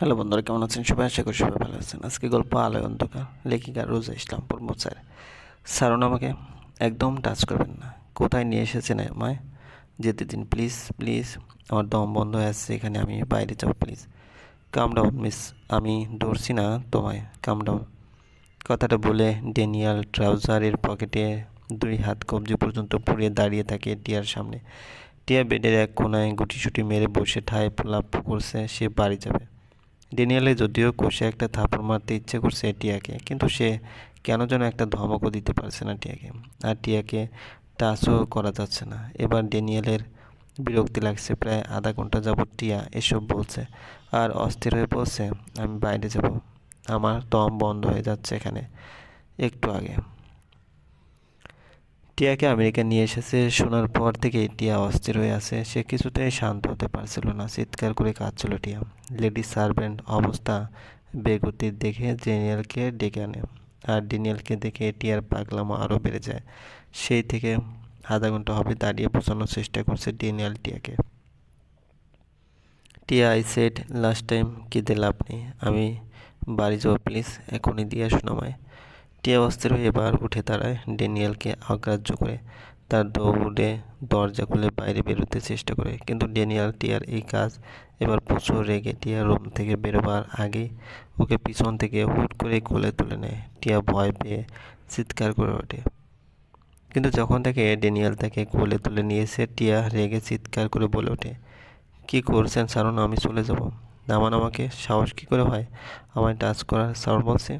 Hello বন্ধুরা, কেমন আছেন? সবাই আশা করি সবাই ভালো আছেন। আজকে গল্প আলোয় অন্ধকার লেখিকা রোজা ইসলামপুর মোচার সারুন আমাকে একদম টাচ করবেন না। কোথায় নিয়ে এসেছেন আমায়? যেতে দিন প্লিজ প্লিজ আমার দম বন্ধ হয়ে আসছে, এখানে আমি বাইরে যাব প্লিজ কাম ডাউন মিস আমি ধরছি না তোমায় কাম ডাউন কথাটা বলে ড্যানিয়াল ট্রাউজারের পকেটে দুই হাত কবজি পর্যন্ত পুড়িয়ে দাঁড়িয়ে থাকে টিয়ার সামনে। টিয়া বেডের এক কোনায় গুটিসুটি মেরে বসে ঠায় লাভ করছে, সে বাড়ি যাবে। ড্যানিয়েলে যদিও কষে একটা থাপড় মারতে ইচ্ছে করছে টিয়াকে, কিন্তু সে কেন যেন একটা ধমকও দিতে পারছে না টিয়াকে। আর টিয়াকে টাচও করা যাচ্ছে না। এবার ড্যানিয়েলের বিরক্তি লাগছে প্রায় আধা ঘণ্টা যাবত টিয়া এসব বলছে আর অস্থির হয়ে পড়ছে আমি বাইরে যাব। আমার দম বন্ধ হয়ে যাচ্ছে এখানে, একটু আগে। টিয়াকে আমেরিকা নিয়ে এসেছে, শোনার পর থেকে টিয়া অস্থির হয়ে আছে। সে কিছুতেই শান্ত হতে পারছিল না। চিৎকার করে কাঁদছিল টিয়া। লেডি সার্ভেন্ট অবস্থা বেগতির দেখে ডেনিয়েলকে ডেকে আনে। আর ডেনিয়েলকে দেখে টিয়ার পাগলামো আরও বেড়ে যায়। সেই থেকে আধা ঘণ্টা হবে দাঁড়িয়ে বোঝানোর চেষ্টা করছে ডেনিয়াল টিয়াকে। Tia I said last time কেঁদে লাভ নেই। আমি বাড়ি যাব প্লিজ এখনই দিয়ে আসুন আমায়। টিয়া অস্থির হয়ে এবার উঠে দাঁড়ায় ড্যানিয়েলকে অগ্রাহ্য করে। তার দৌড়ে দরজা খুলে বাইরে বেরোতে চেষ্টা করে, কিন্তু ড্যানিয়েল টিয়ার এই কাজ এবার প্রচুর রেগে টিয়া রুম থেকে বেরোবার আগেই ওকে পিছন থেকে হুট করে কোলে তুলে নেয়। টিয়া ভয় পেয়ে চিৎকার করে ওঠে। কিন্তু যখন তাকে ড্যানিয়েল তাকে কোলে তুলে নিয়েছে টিয়া রেগে চিৎকার করে বলে ওঠে, কী করছেন সারুন? আমি চলে যাব। নামান আমাকে সাহস কী করে হয় আমায় টাচ করার সাউন্ড বলছে।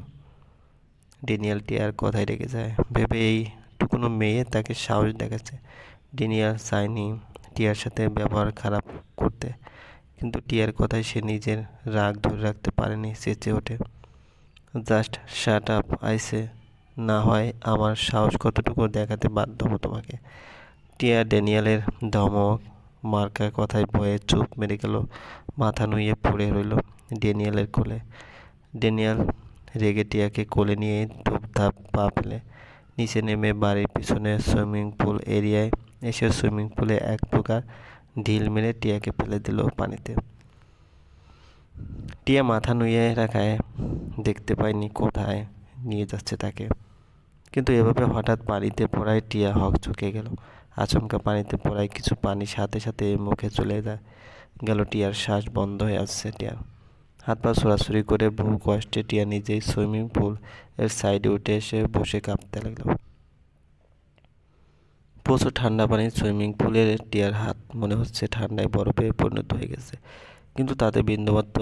ডেনিয়াল টিয়ার কথায় রেগে যায়। ভেবে এই টুকুনো মেয়ে তাকে সাহস দেখাচ্ছে ডেনিয়াল চায়নি টিয়ার সাথে ব্যবহার খারাপ করতে। কিন্তু টিয়ার কথায় সে নিজের রাগ ধরে রাখতে পারেনি চেঁচে ওঠে, জাস্ট শার্ট আপ, আইসে। না হয় আমার সাহস কতটুকু দেখাতে বাধ্য হব তোমাকে। টিয়া ড্যানিয়ালের ধমক মার্কার কথায় ভয়ে চুপ মেরে গেল, মাথা নুয়ে পড়ে রইল ড্যানিয়ালের কোলে। ড্যানিয়াল রেগে টিয়াকে কোলে নিয়ে ধূপধাপ পা ফেলে। নিচে নেমে বাড়ির পিছনে সুইমিং পুল এরিয়ায় এসে সুইমিং পুলে এক প্রকার ঢিল মেরে টিয়াকে ফেলে দিল পানিতে। টিয়া মাথা নুয়ে রাখায় দেখতে পায়নি কোথায় নিয়ে যাচ্ছে তাকে। কিন্তু এভাবে হঠাৎ পানিতে পড়ায় টিয়া হক চুকে গেল। আচমকা পানিতে পড়ায় কিছু পানি সাথে সাথে মুখে চলে যায় গেল টিয়ার শ্বাস বন্ধ হয়ে আসছে টিয়ার। হাত পা ছোড়াছুড়ি করে বহু কষ্টে টিয়া নিজেই সুইমিং পুল এর সাইডে উঠে এসে বসে কাঁপতে লাগল। প্রচুর ঠান্ডা পানি সুইমিং পুলের টিয়ার হাত মনে হচ্ছে ঠান্ডায় বরফে পরিণত হয়ে গেছে। কিন্তু তাতে বিন্দুমাত্র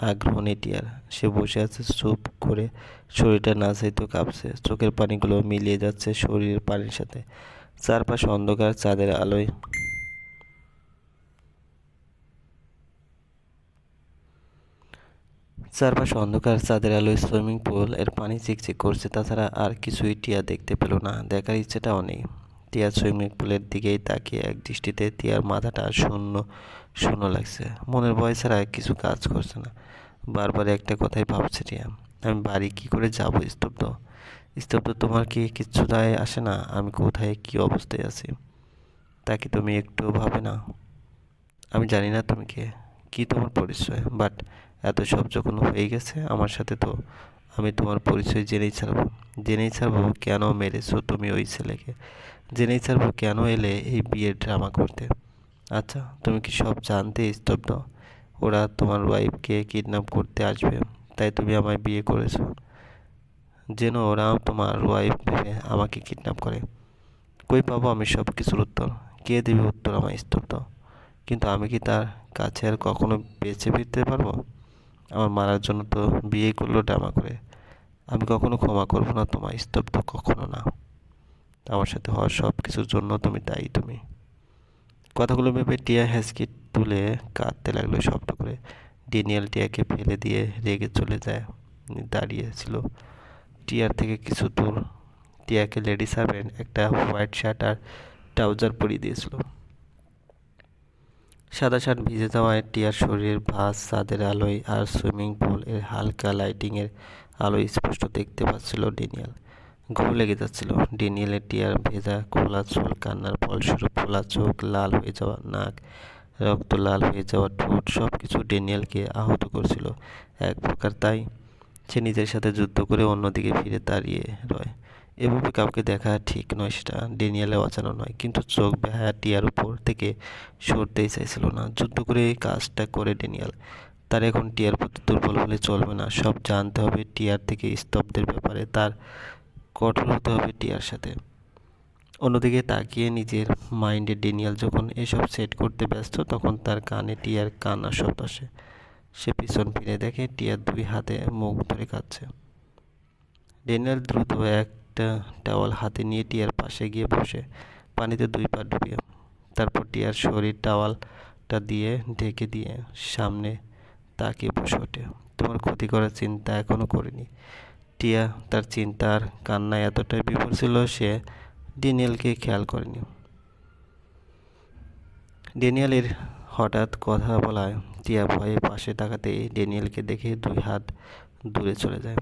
আগ্রহ নেই টিয়ার। সে বসে আছে, চুপ করে শরীরটা না চাইতো কাঁপছে। চোখের পানিগুলো মিলিয়ে যাচ্ছে শরীরের পানির সাথে। চারপাশে অন্ধকার, চাঁদের আলোয় চারপাশে অন্ধকার, চাঁদের আলোয় সুইমিং পুল, এর পানি চিকচিক করছে। তাছাড়া আর কিছুই টিয়া দেখতে পেল না। দেখার ইচ্ছেটাও নেই টিয়া সুইমিং পুলের দিকেই তাকিয়ে এক দৃষ্টিতে টিয়ার মাথাটা শূন্য শূন্য লাগছে। মনের ভয় ছাড়া কিছু কাজ করছে না। বারবার একটা কথাই ভাবছে টিয়া। আমি বাড়ি কি করে যাব, স্তব্ধ? স্তব্ধ, তোমার কি কিচ্ছু দায় আসে না? আমি কোথায়, কি অবস্থায় আছি? তা কি তুমি একটু ভাবে না আমি জানি না তুমি কে। কি তোমার পরিচয়? বাট এত সব যখন হয়ে গেছে, আমার সাথে তো আমি তোমার পরিচয় জেনেই ছাড়বো। জেনেই ছাড়বো কেন মেরেছো তুমি ওই ছেলেকে? জেনেই ছাড়বো কেন এলে এই বিয়ের ড্রামা করতে? আচ্ছা তুমি কি সব জানতে স্তব্ধ? ওরা তোমার ওয়াইফকে কিডন্যাপ করতে আসবে, তাই তুমি আমায় বিয়ে করেছ। যেন ওরা তোমার ওয়াইফ ভেবে আমাকে কিডন্যাপ করে। কই পাবো আমি সব কিছুর উত্তর? কে দেবে উত্তর আমার স্তব্ধ? কিন্তু আমি কি তার কাছে আর কখনো বেঁচে ফিরতে পারব? আমার মারার জন্য তো বিয়ে করল ড্রামা করে। আমি কখনো ক্ষমা করব না তোমার স্তব্ধ কখনো না। আমার সাথে হওয়ার সব কিছুর জন্য তুমি দায়ী তুমি। কথাগুলো ভেবে টিয়া হ্যাসকি তুলে কাঁদতে লাগল শব্দ করে। ডেনিয়াল টিয়াকে ফেলে দিয়ে রেগে চলে যায় দাঁড়িয়েছিল টিয়ার থেকে কিছু দূর, টিয়াকে লেডি সার্ভেন্ট একটা হোয়াইট শার্ট আর ট্রাউজার পরিয়ে দিয়েছিল। সাদা শার্ট ভিজে যাওয়ায় টিয়ার শরীরের ভাস চাঁদের আলোয় আর সুইমিং পুল এর হালকা লাইটিংয়ের আলোয় স্পষ্ট দেখতে পাচ্ছিল ডেনিয়াল। ঘুম লেগে যাচ্ছিল। ডেনিয়েলের টিয়ার ভেজা খোলা চুল, কান্নার ফলস্বরূপ খোলা চোখ, লাল হয়ে যাওয়া নাক, রক্ত লাল হয়ে যাওয়া ঠোঁট সব কিছু ড্যানিয়েলকে আহত করছিল। এক প্রকার তাই সে নিজের সাথে যুদ্ধ করে অন্যদিকে ফিরে দাঁড়িয়ে রয়। এভাবে কাউকে দেখা ঠিক নয়, সেটা ডেনিয়ালে অজানা নয়। কিন্তু চোখ বেহায়া টিয়ার উপর থেকে সরতেই চাইছিল না। যুদ্ধ করে কাজটা করে ডেনিয়াল। তার এখন টিয়ার প্রতি দুর্বল হলে চলবে না। সব জানতে হবে টিয়ার থেকে স্তব্ধের ব্যাপারে। তার কঠোর হতে হবে টিয়ার সাথে। অন্যদিকে তাকিয়ে নিজের মাইন্ডে ডেনিয়াল যখন এসব সেট করতে ব্যস্ত, তখন তার কানে টিয়ার কান্না শব্দ আসে। সে পিছন ফিরে দেখে টিয়ার দুই হাতে মুখ ধরে কাঁদছে। ডেনিয়াল দ্রুত একটা টাওয়াল হাতে নিয়ে টিয়ার পাশে গিয়ে বসে। পানিতে দুই পা ডুবিয়ে তারপর টিয়ার শরীর টাওয়ালটা দিয়ে ঢেকে দিয়ে সামনে তাকিয়ে বসে ওঠে। তোমার ক্ষতি করার চিন্তা এখনও করিনি। টিয়া তার চিন্তার কান্নায় এতটাই বিভোর ছিল সে ডেনিয়েলকে খেয়াল করেনি। ডেনিয়েলের হঠাৎ কথা বলায় টিয়া ভয়ে পাশে তাকাতেই ডেনিয়েলকে দেখে দুই হাত দূরে চলে যায়।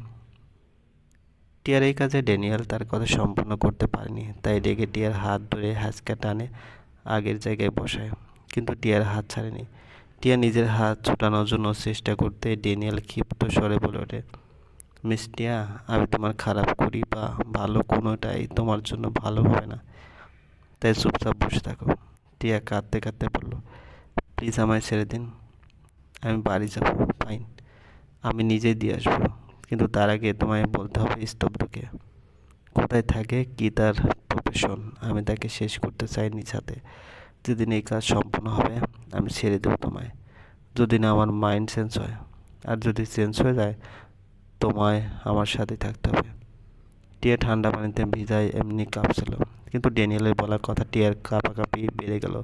টিয়ার এই কাজে ড্যানিয়াল তার কথা সম্পূর্ণ করতে পারেনি। তাই ডেকে টিয়ার হাত ধরে হ্যাঁচকা টানে, আগের জায়গায় বসায়, কিন্তু টিয়ার হাত ছাড়েনি। টিয়া নিজের হাত ছুটানোর জন্য চেষ্টা করতে ড্যানিয়াল ক্ষিপ্ত স্বরে বলে ওঠে, মিস টিয়া, আমি তোমার খারাপ করি বা ভালো কোনোটাই তোমার জন্য ভালো হবে না তাই চুপচাপ বসে থাকো। টিয়া কাঁদতে কাঁদতে বলল, প্লিজ আমায় ছেড়ে দিন। আমি বাড়ি যাব। ফাইন। আমি নিজেই দিয়ে আসব। কিন্তু তার আগে তোমায় বলতে হবে স্তব্ধকে। কোথায় থাকে, কি তার প্রফেশন আমি তাকে শেষ করতে চাই হাতে যেদিন এই কাজ সম্পূর্ণ হবে, আমি ছেড়ে দেবো তোমায়। যদি না আমার মাইন্ড চেঞ্জ হয়। আর যদি চেঞ্জ হয়ে যায়, তোমায় আমার সাথে থাকতে হবে। টিয়া ঠান্ডা পানিতে ভিজায় এমনি কাঁপছিল। কিন্তু ড্যানিয়েলের বলা কথা টিয়ার কাঁপাকাঁপি বেড়ে গেল।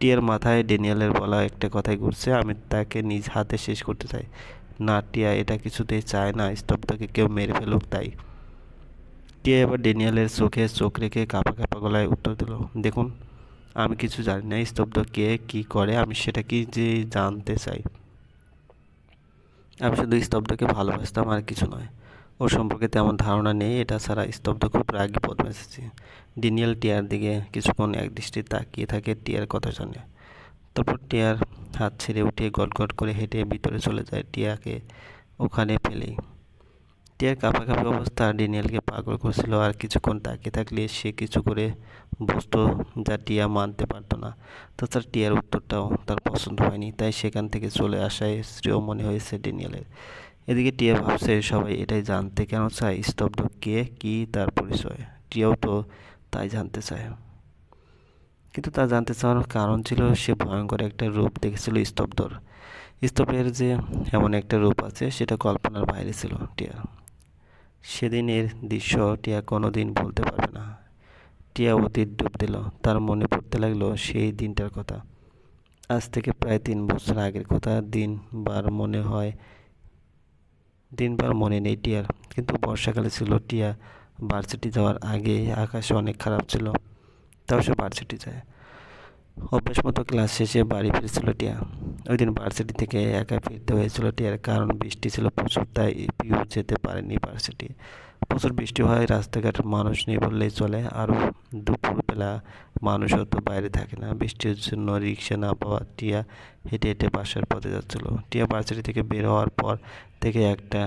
টিয়ার মাথায় ড্যানিয়েলের বলা একটা কথাই ঘুরছে। আমি তাকে নিজ হাতে শেষ করতে চাই। না টিয়া এটা কিছুতেই চায় না, স্তব্ধকে কেউ মেরে ফেলুক তাই। টিয়া এবার ড্যানিয়েলের চোখে চোখ রেখে কাঁপা কাঁপা গলায় উত্তর দিল, দেখুন, আমি কিছু জানি না, স্তব্ধ কে, কী করে, আমি সেটা কি যে জানতে চাই? আমি শুধু স্তব্ধকে ভালোবাসতাম আর কিছু নয়। ওর সম্পর্কে তেমন ধারণা নেই, এটা ছাড়া স্তব্ধ খুব রাগি বদমেসেছে ডিনিয়াল টিয়ার দিকে কিছুক্ষণ একদৃষ্টি তাকিয়ে থাকে টিয়ার কথা জানে তারপর টিয়ার হাত ছেড়ে উঠে গট গট করে হেঁটে ভিতরে চলে যায়। টিয়াকে ওখানে ফেলেই। টিয়ার কাঁপা কাঁপাকাঁপি অবস্থা ডেনিয়েলকে পাগল করছিল আর কিছুক্ষণ তাকিয়ে থাকলে সে কিছু করে বসতো যা টিয়া মানতে পারতো না। তাছাড়া টিয়ার উত্তরটাও তার পছন্দ হয়নি, তাই সেখান থেকে চলে আসায় শ্রেয় মনে হয়েছে ডেনিয়েলের এদিকে টিয়া ভাবছে, সবাই এটাই জানতে কেন চায়, স্তব্ধ কে, কি তার পরিচয়? টিয়াও তো তাই জানতে চায়। কিন্তু তা জানতে চাওয়ার কারণ ছিল সে ভয়ঙ্কর একটা রূপ দেখেছিল স্তব্ধর। স্তব্ধের যে এমন একটা রূপ আছে, সেটা কল্পনার বাইরে ছিল, টিয়া। সেদিনের দৃশ্য টিয়া কোনো দিন ভুলতে পারবে না। টিয়া অতীত ডুব দিল, তার মনে পড়তে লাগল সেই দিনটার কথা। আজ থেকে প্রায় তিন বছর আগের কথা, দিনবার মনে হয়, দিনবার মনে নেই টিয়ার। কিন্তু বর্ষাকালে ছিল টিয়া, ভার্সিটি যাওয়ার আগে আকাশ অনেক খারাপ ছিল। তাও সে ভার্সিটি যায়। অভ্যাস মতো ক্লাস শেষে বাড়ি ফিরেছিল টিয়া। ওই দিন ভার্সিটি থেকে একা ফিরতে হয়েছিল টিয়ার কারণ বৃষ্টি ছিল প্রচুর, তাই পিউ যেতে পারেনি ভার্সিটি প্রচুর বৃষ্টি হয়, রাস্তাঘাট মানুষ নেই বললেই চলে। আরও দুপুরবেলা মানুষও তো বাইরে থাকে না। বৃষ্টির জন্য রিক্সা না পাওয়া টিয়া হেঁটে হেঁটে বাসার পথে যাচ্ছিল। টিয়া ভার্সিটি থেকে বের হওয়ার পর থেকে একটা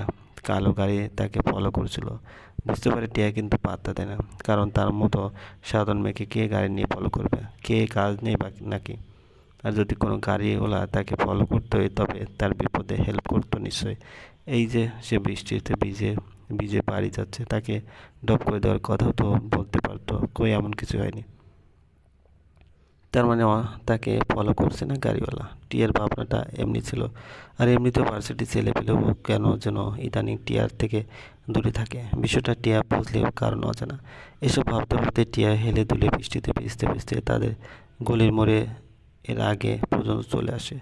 কালো গাড়ি তাকে ফলো করছিল। বুঝতে পারে টিয়া কিন্তু পাত্তা দেয় না, কারণ তার মতো সাধারণ মেয়েকে কে গাড়ি নিয়ে ফলো করবে? কে কাজ নেই বা নাকি? আর যদি কোনো গাড়িওয়ালা তাকে ফলো করতো তবে তার বিপদে হেল্প করতো নিশ্চয়ই। এই যে সে বৃষ্টিতে ভিজে ভিজে বাড়ি যাচ্ছে, তাকে ডপ করে দেওয়ার কথাও তো বলতে পারতো, কই এমন কিছু হয়নি। তার মানে তাকে ফলো করছে না গাড়িওয়ালা। টিয়ার ভাবনাটা এমনি ছিল। আর এমনিতেও ভার্সিটি ছেলে পেলেও কেন যেন ইদানিং টিয়ার থেকে দূরে থাকে। বিষয়টা টিয়া বুঝলেও কারণ অজানা। এসব ভাবতে ভাবতে টিয়া হেলে দুলে বৃষ্টিতে ভিজতে ভিজতে তাদের গলির মোড়ে এর আগে পর্যন্ত চলে আসে।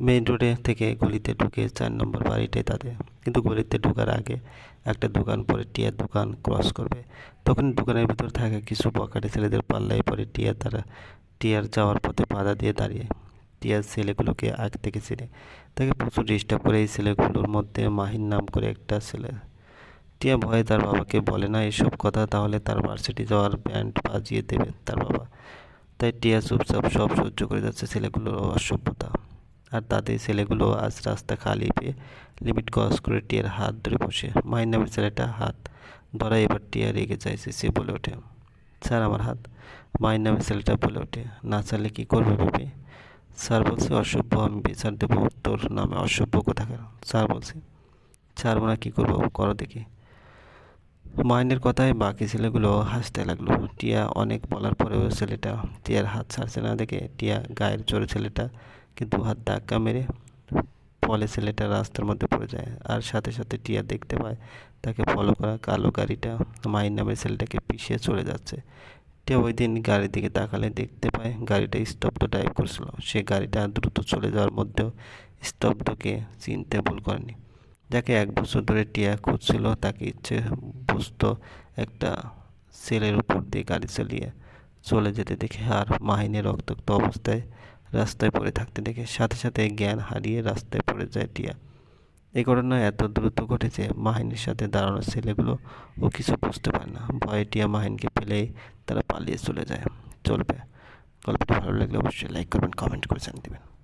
মেইন রোডে থেকে গলিতে ঢুকে চার নম্বর বাড়িটাই তাদের। কিন্তু গলিতে ঢোকার আগে একটা দোকান পরে টিয়ার দোকান ক্রস করবে। তখন দোকানের ভিতর থাকা কিছু বকাটে ছেলেদের পাল্লায় পরে টিয়া তারা টিয়ার যাওয়ার পথে বাধা দিয়ে দাঁড়িয়ে টিয়ার ছেলেগুলোকে আগ থেকে চিনে তাকে প্রচুর ডিস্টার্ব করে এই ছেলেগুলোর মধ্যে মাহিন নাম করে একটা ছেলে। টিয়া ভয়ে তার বাবাকে বলে, না, এসব কথা তাহলে তার ভার্সিটি যাওয়ার ব্যান্ড বাজিয়ে দেবে তার বাবা। তাই টিয়া চুপচাপ সব সহ্য করে যাচ্ছে ছেলেগুলোর অসভ্যতা। আর তাতে ছেলেগুলো আজ রাস্তা খালি পেয়ে লিমিট ক্রস করে টিয়ার হাত ধরে বসে। মায়ের নামের ছেলেটা হাত ধরা এবার টিয়া রেগে চাইছে সে বলে ওঠে। স্যার আমার হাত। মায়ের নামের ছেলেটা বলে ওঠে, না চাইলে কী করবে ভেবে? স্যার বলছে অসভ্য, আমি বিচার দেবো, তোর নামে অসভ্য কোথাকার স্যার বলছে, ছাড়বো না, কী করব, করো দেখি। মাইনের কথায় বাকি ছেলেগুলো হাসতে লাগল। টিয়া অনেক বলার পরেও ছেলেটা টিয়ার হাত ছাড়ছে না দেখে টিয়া গায়ের জোরে ছেলেটা কিন্তু হাত ধাক্কা মেরে ফলে ছেলেটা রাস্তার মধ্যে পড়ে যায়। আর সাথে সাথে টিয়া দেখতে পায় তাকে ফলো করা কালো গাড়িটা মাইন নামের ছেলেটাকে পিছিয়ে চলে যাচ্ছে। টিয়া ওই দিন গাড়ির দিকে তাকালে দেখতে পায়, গাড়িটা স্তব্ধ ড্রাইভ করছিল। সে গাড়িটা দ্রুত চলে যাওয়ার মধ্যেও স্তব্ধকে চিনতে ভুল করেনি। যাকে এক বছর ধরে টিয়া খুঁজছিল, তাকে ইচ্ছে বুঝতো একটা ছেলের উপর দিয়ে গাড়ি চালিয়ে চলে যেতে দেখে আর মাহিনে রক্তাক্ত অবস্থায় রাস্তায় পড়ে থাকতে দেখে সাথে সাথে জ্ঞান হারিয়ে রাস্তায় পড়ে যায় টিয়া। এই ঘটনা এত দ্রুত ঘটেছে, মাহিনের সাথে দাঁড়ানো ছেলেগুলো ও কিছু বুঝতে পারে না। ভয়ে টিয়া মাহিনকে পেলেই তারা পালিয়ে চলে যায়। চলবে। গল্পটি ভালো লাগলে অবশ্যই লাইক করবেন কমেন্ট করে জানিয়ে দেবেন।